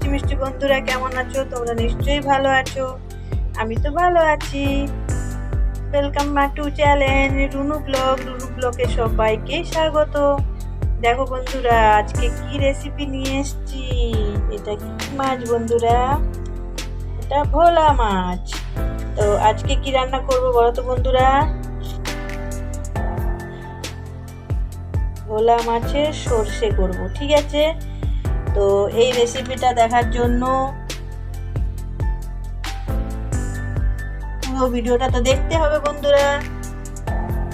মিষ্টি মিষ্টি বন্ধুরা, কেমন আছো? তোমরা নিশ্চয়ই ভালো আছো। আমি তো ভালো আছি। Welcome back to challenge Runu blog Runu ব্লগে সবাইকে স্বাগত। দেখো বন্ধুরা, আজকে কি রেসিপি নিয়ে এসেছি? এটা কি মাছ বন্ধুরা? এটা ভোলা মাছ। তো আজকে কি রান্না করব বলো তো বন্ধুরা? ভোলা মাছের সর্ষে করব, ঠিক আছে? তো এই রেসিপিটা দেখার জন্য পুরো ভিডিওটা তো দেখতে হবে বন্ধুরা।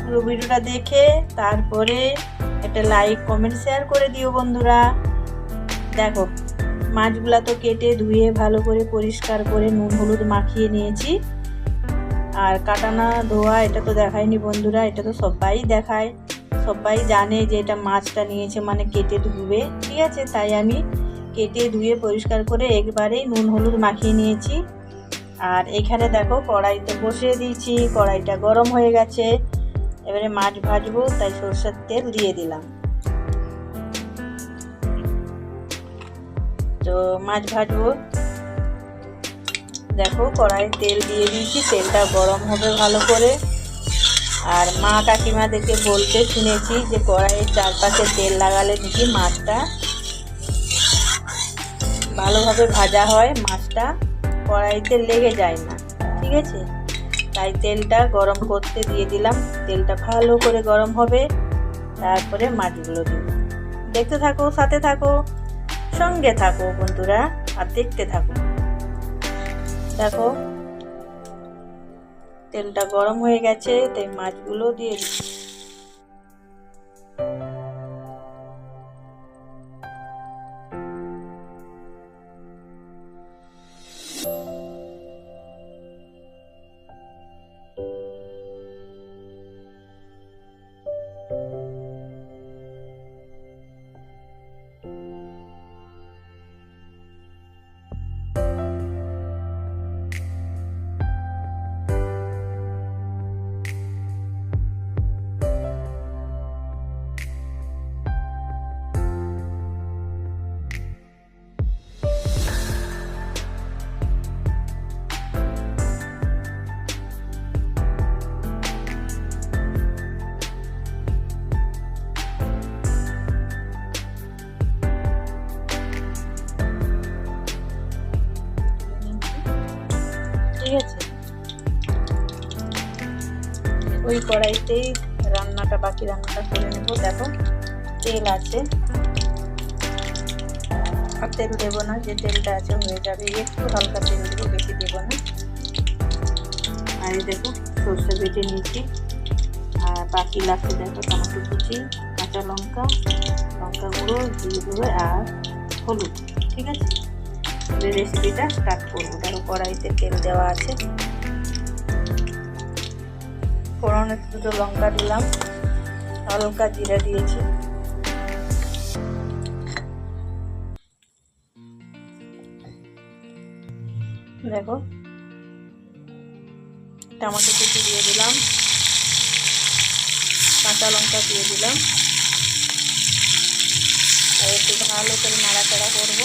পুরো ভিডিওটা দেখে তারপরে একটা লাইক কমেন্ট শেয়ার করে দিও বন্ধুরা। দেখো, মাছগুলা তো কেটে ধুয়ে ভালো করে পরিষ্কার করে নুন, হলুদ মাখিয়ে নিয়েছি। আর কাটানা, ধোয়া, এটা তো দেখায়নি বন্ধুরা, এটা তো সবাই দেখায়। সবাই জানে যে এটা মাছটা নিয়েছে মানে কেটে ধুবে ঠিক আছে, তাই আমি কেটে ধুয়ে পরিষ্কার করে একবারেই নুন হলুদ মাখিয়ে নিয়েছি। আর এখানে দেখো, কড়াইতে বসিয়ে দিয়েছি, কড়াইটা গরম হয়ে গেছে। এবারে মাছ ভাজবো, তাই সরষের তেল দিয়ে দিলাম। তো মাছ ভাজবো। দেখো কড়াই তেল দিয়ে দিয়েছি, তেলটা গরম হবে ভালো করে। আর মা কাকিমা দেখে বলতে শুনেছি যে কড়াইয়ের চারপাশে তেল লাগালে নাকি মাছটা ভালোভাবে ভাজা হয়, মাছটা কড়াইতে লেগে যায় না, ঠিক আছে? তাই তেলটা গরম করতে দিয়ে দিলাম। তেলটা ভালো করে গরম হবে, তারপরে মাছগুলো দিব। দেখতে থাকো, সাথে থাকো, সঙ্গে থাকো বন্ধুরা, আর দেখতে থাকো। দেখো তেলটা গরম হয়ে গেছে তাই মাছগুলো দিয়ে দিচ্ছি। ঠিক আছে ওই কড়াইতেই রান্নাটা, বাকি রান্নাটা করে নেব। দেখো, তেল আছে। আর তেল দেবো না, যে তেলটা আছে হয়ে যাবে। একটু হালকা তেল দেবো, বেশি দেবো না। এই দেখো, সর্ষে বেটে নিয়েছি। আর বাকি লাগছে দেখো টমেটো কুচি, কাঁচা লঙ্কা লঙ্কা গুঁড়ো দিয়ে দেবো আর হলুদ, ঠিক আছে? রেসিপিটা স্টার্ট করব দেখো কড়াইতে তেল দেওয়া আছে ফোড়নে দুটো লঙ্কা দিলাম হালকা জিরা দিয়েছি দেখো টমেটো কুচি দিয়ে দিলাম কাঁচা লঙ্কা দিয়ে দিলাম একটু ভালো করে নাড়াচাড়া করব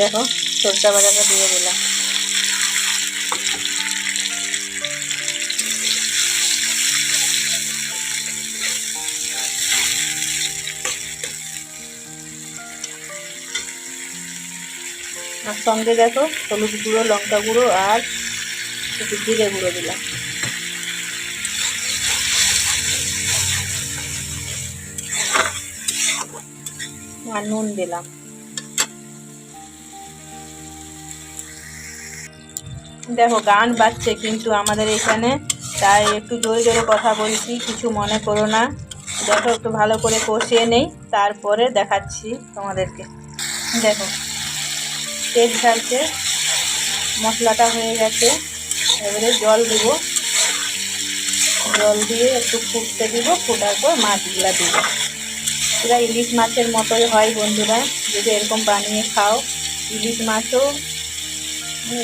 দেখো, সরষা বাজাটা দিয়ে দিলাম। আর সঙ্গে দেখো, হলুদ গুঁড়ো, লঙ্কা গুঁড়ো আর একটু জিরে গুঁড়ো দিলাম। আর নুন দিলাম। দেখো, গান বাজছে কিন্তু আমাদের এখানে, তাই একটু জোরে জোরে কথা বলছি, কিছু মনে করো না। দেখো, একটু ভালো করে কষিয়ে নেই, তারপরে দেখাচ্ছি তোমাদেরকে। দেখো, তেল ছাড়ছে মশলাটা হয়ে গেছে, এবারে জল দিব। জল দিয়ে একটু ফুটতে দিব, ফোটার পর মাছগুলা দিব। পুরো ইলিশ মাছের মতোই হয় বন্ধুরা, যদি এরকম বানিয়ে খাও, ইলিশ মাছও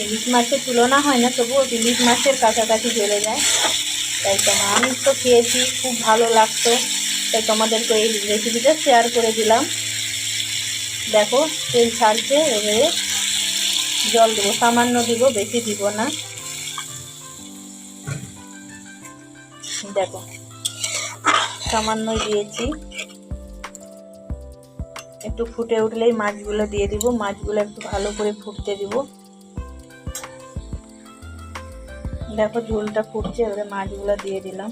ইলিশ মাছের তুলনা হয় না, তবুও ইলিশ মাছের কাছাকাছি চলে যায়। তাই তো আমি তো খেয়েছি, খুব ভালো লাগতো। তাই তোমাদেরকে এই রেসিপিটা শেয়ার করে দিলাম। দেখো, তেল ছাড়ছে, এবারে জল দেবো। সামান্য দিব, বেশি দিব না। দেখো, সামান্যই দিয়েছি। একটু ফুটে উঠলেই মাছগুলো দিয়ে দিব। মাছগুলো একটু ভালো করে ফুটতে দিব। দেখো ঝোলটা ফুটছে, এবারে মাছগুলো দিয়ে দিলাম।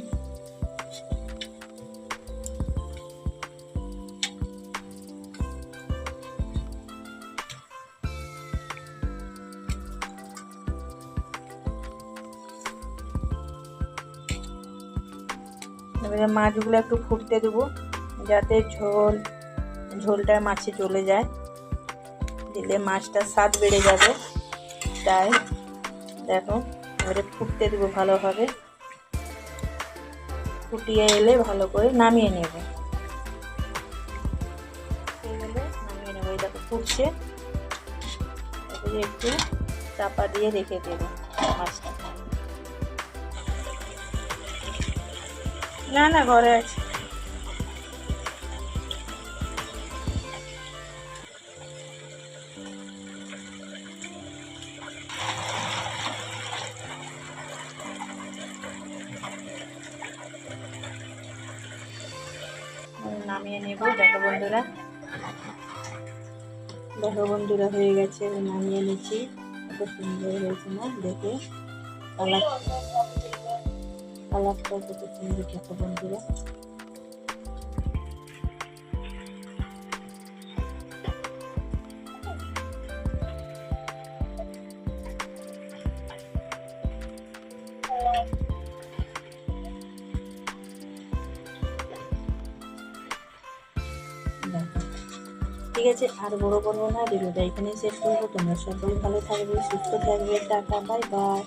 এবারে মাছগুলো একটু ফুটতে দেবো, যাতে ঝোল, ঝোলটা মাছে চলে যায়। দিলে মাছটার স্বাদ বেড়ে যাবে, তাই দেখো। এবারে ফুটতে দেবো ভালোভাবে। ফুটিয়ে এলে ভালো করে নামিয়ে নেব। নামিয়ে নেব। এটাকে ফুটছে। এবারে একটু চাপা দিয়ে রেখে দেবো মাছটা না না, ঘরে আছে। নামিয়ে নেব। দেখো বন্ধুরা। দেখো বন্ধুরা, হয়ে গেছে। নামিয়ে নিচ্ছি। এত সুন্দর হয়েছে না? দেখে। কালার কালারটা কত সুন্দর, দেখো বন্ধুরা। ঠিক আছে, আর বড় করব না ভিডিওটা এখানে শেষ করব। তোমরা সবাই ভালো থাকবে, সুস্থ থাকবে, টাটা, বাই বাই।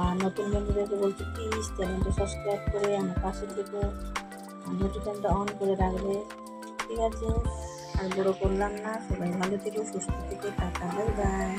আর নতুন বন্ধুদেরকে বলছি প্লিজ চ্যানেলটা সাবস্ক্রাইব করে আমার পাশে থেকে। নোটিফিকেশনটা অন করে রাখবে। ঠিক আছে, আর বড় করলাম না, সবাই ভালো থেকে, সুস্থ থেকো, টাটা, বাই বাই।